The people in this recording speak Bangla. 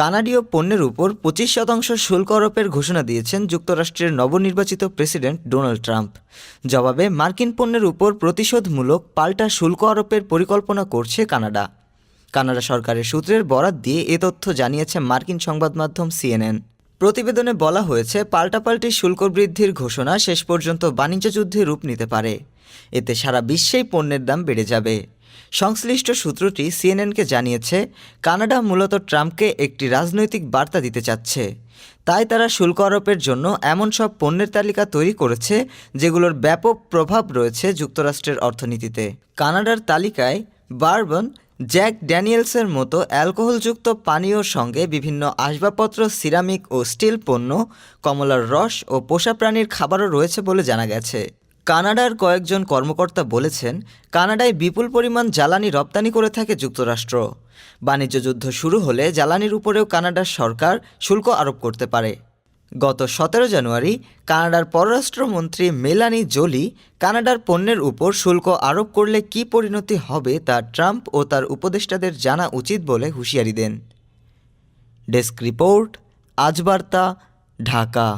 কানাডীয় পণ্যের উপর পঁচিশ শতাংশ শুল্ক আরোপের ঘোষণা দিয়েছেন যুক্তরাষ্ট্রের নবনির্বাচিত প্রেসিডেন্ট ডোনাল্ড ট্রাম্প। জবাবে মার্কিন পণ্যের উপর প্রতিশোধমূলক পাল্টা শুল্ক আরোপের পরিকল্পনা করছে কানাডা। কানাডা সরকারের সূত্রের বরাত দিয়ে এ তথ্য জানিয়েছে মার্কিন সংবাদ মাধ্যম সিএনএন। প্রতিবেদনে বলা হয়েছে, পাল্টাপাল্টি শুল্ক বৃদ্ধির ঘোষণা শেষ পর্যন্ত বাণিজ্য যুদ্ধে রূপ নিতে পারে। এতে সারা বিশ্বেই পণ্যের দাম বেড়ে যাবে। সংশ্লিষ্ট সূত্রটি সিএনএনকে জানিয়েছে, কানাডা মূলত ট্রাম্পকে একটি রাজনৈতিক বার্তা দিতে চাচ্ছে। তাই তারা শুল্ক আরোপের জন্য এমন সব পণ্যের তালিকা তৈরি করেছে, যেগুলোর ব্যাপক প্রভাব রয়েছে যুক্তরাষ্ট্রের অর্থনীতিতে। কানাডার তালিকায় বার্বন, জ্যাক ড্যানিয়েলসের মতো অ্যালকোহলযুক্ত পানীয়র সঙ্গে বিভিন্ন আসবাবপত্র, সিরামিক ও স্টিল পণ্য, কমলার রস ও পোষা প্রাণীর খাবারও রয়েছে বলে জানা গেছে। কানাডার কয়েকজন কর্মকর্তা বলেছেন, কানাডায় বিপুল পরিমাণ জ্বালানি রপ্তানি করে থাকে যুক্তরাষ্ট্র। বাণিজ্য যুদ্ধ শুরু হলে জ্বালানির উপরেও কানাডার সরকার শুল্ক আরোপ করতে পারে। গত সতেরো জানুয়ারি, কানাডার পররাষ্ট্রমন্ত্রী মেলানি জোলি কানাডার পণ্যের উপর শুল্ক আরোপ করলে কী পরিণতি হবে তা ট্রাম্প ও তার উপদেষ্টাদের জানা উচিত বলে হুঁশিয়ারি দেন। ডেস্ক রিপোর্ট, আজ বার্তা, ঢাকা।